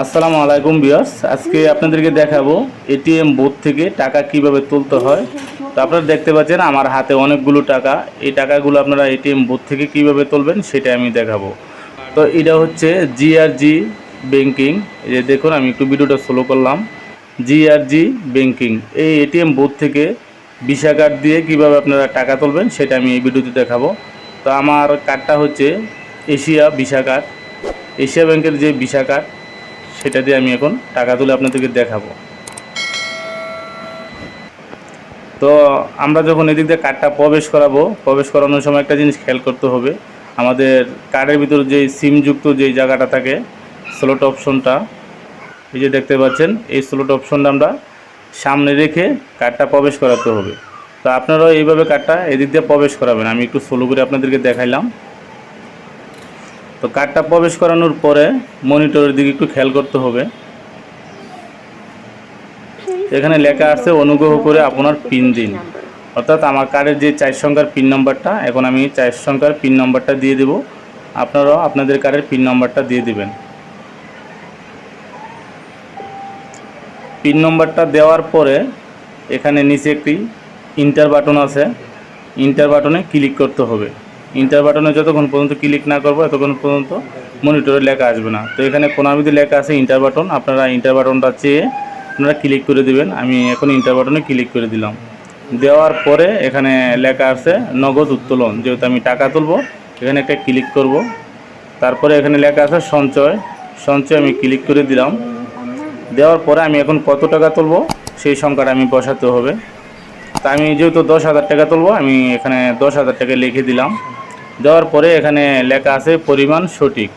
আসসালামু আলাইকুম বিয়াস আজকে আপনাদেরকে দেখাবো এটিএম বুথ থেকে টাকা কীভাবে তুলতে হয়। তো আপনারা দেখতে পাচ্ছেন আমার হাতে অনেকগুলো টাকা। এই টাকাগুলো আপনারা এটিএম বুথ থেকে কীভাবে তুলবেন সেটা আমি দেখাবো। তো এটা হচ্ছে জিআরজি ব্যাংকিং। এই যে দেখুন, আমি একটু ভিডিওটা স্লো করলাম। G R G banking. এই এটিএম বুথ থেকে ভিসা কার্ড দিয়ে কীভাবে আপনারা টাকা তুলবেন সেটা আমি এই ভিডিওতে দেখাবো। তো আমার কার্ডটা হচ্ছে এশিয়া ভিসা কার্ড। এশিয়া ব্যাংকের যে ভিসা কার্ড সেটা দিয়ে আমি এখন টাকা তুলে আপনাদেরকে দেখাবো। তো আমরা যখন এদিক দিয়ে কার্ডটা প্রবেশ করাবো, প্রবেশ করানোর সময় একটা জিনিস খেয়াল করতে হবে। আমাদের কার্ডের ভিতর যে সিমযুক্ত যে জায়গাটা থাকে স্লোট অপশনটা এই যে দেখতে পাচ্ছেন, এই স্লোট অপশনটা আমরা সামনে রেখে কার্ডটা প্রবেশ করাতে হবে। তো আপনারাও এইভাবে কার্ডটা এদিক দিয়ে প্রবেশ করাবেন। আমি একটু স্লো করে আপনাদেরকে দেখাইলাম। তো কার্ডটা প্রবেশ করানোর পরে মনিটরের দিকে একটু খেয়াল করতে হবে। এখানে লেখা আছে, অনুগ্রহ করে আপনার পিন দিন। অর্থাৎ আমার কার্ডের যে চার সংখ্যার পিন নম্বরটা, এখন আমি চার সংখ্যার পিন নম্বরটা দিয়ে দেব। আপনারাও আপনাদের কার্ডের পিন নম্বরটা দিয়ে দিবেন। পিন নম্বরটা দেওয়ার পরে এখানে নিচে একটি ইন্টার বাটন আছে। ইন্টার বাটনে ক্লিক করতে হবে। ইন্টার বাটনে যতক্ষণ পর্যন্ত ক্লিক না করব ততক্ষণ পর্যন্ত মনিটরে লেখা আসবে না। তো এখানে কোনামিতে লেখা আছে ইন্টার বাটন আপনারা ইন্টার বাটনটা চেয়ে আপনারা ক্লিক করে দিবেন। আমি এখন ইন্টার বাটনে ক্লিক করে দিলাম। দেওয়ার পরে এখানে লেখা আছে নগদ উত্তোলন, যেহেতু আমি টাকা তুলবো, এখানে একটা ক্লিক করব। তারপরে এখানে লেখা আছে সঞ্চয় সঞ্চয় আমি ক্লিক করে দিলাম। দেওয়ার পরে আমি এখন কত টাকা তুলবো, সেই সংখ্যাটা আমি বসাতে হবে। তা আমি যেহেতু দশ হাজার টাকা তুলবো, আমি এখানে দশ হাজার টাকা লিখে দিলাম। দেওয়ার পরে এখানে লেখা আছে পরিমাণ সঠিক।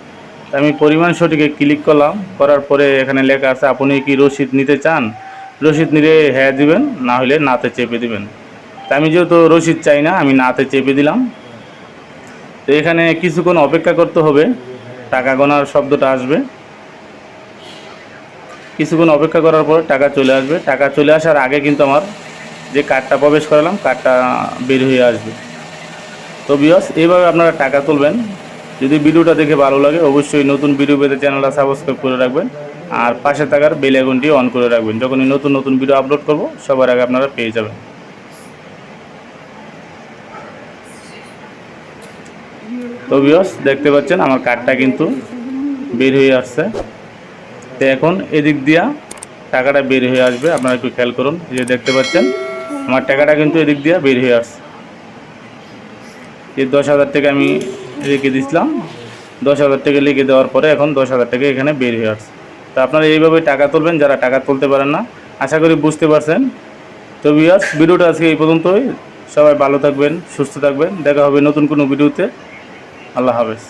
আমি পরিমাণ সঠিকে ক্লিক করলাম, করার পরে এখানে লেখা আছে, আপনি কি রসিদ নিতে চান? রসিদ নিলে হ্যাঁ দিবেন, না হলে নাতে চেপে দিবেন। তা আমি যেহেতু রসিদ চাই না, আমি নাতে চেপে দিলাম। তো এখানে কিছুক্ষণ অপেক্ষা করতে হবে, টাকা গোনার শব্দটা আসবে। কিছুক্ষণ অপেক্ষা করার পর টাকা চলে আসবে। টাকা চলে আসার আগে কিন্তু আমার যে কার্ডটা প্রবেশ করালাম কার্ডটা বের হয়ে আসবে। তো বিয়স এইভাবে আপনারা টাকা তুলবেন। যদি ভিডিওটা দেখে ভালো লাগে, অবশ্যই নতুন ভিডিও পেতে চ্যানেলটা সাবস্ক্রাইব করে রাখবেন আর পাশে থাকার বেল আইকনটি অন করে রাখবেন। যখনই নতুন নতুন ভিডিও আপলোড করব, সবার আগে আপনারা পেয়ে যাবেন। তো বিয়স দেখতে পাচ্ছেন আমার কার্ডটা কিন্তু বের হয়ে আসছে। তো এখন এদিক দিয়া টাকাটা বের হয়ে আসবে। আপনারা একটু খেয়াল করুন। যে দেখতে পাচ্ছেন, আমার টাকাটা কিন্তু এদিক দিয়া বের হয়ে আসছে। এই দশ হাজার টাকা আমি রেখে দিয়েছিলাম দশ হাজার টাকা লিখে দেওয়ার পরে এখন দশ হাজার টাকা এখানে বের হয়ে আসছে। তো আপনারা এইভাবে টাকা তুলবেন, যারা টাকা তুলতে পারেন না। আশা করি বুঝতে পারছেন। তো বিয়ার্স ভিডিওটা আজকে এই পর্যন্তই। সবাই ভালো থাকবেন, সুস্থ থাকবেন। দেখা হবে নতুন কোনো ভিডিওতে। আল্লাহ হাফেজ।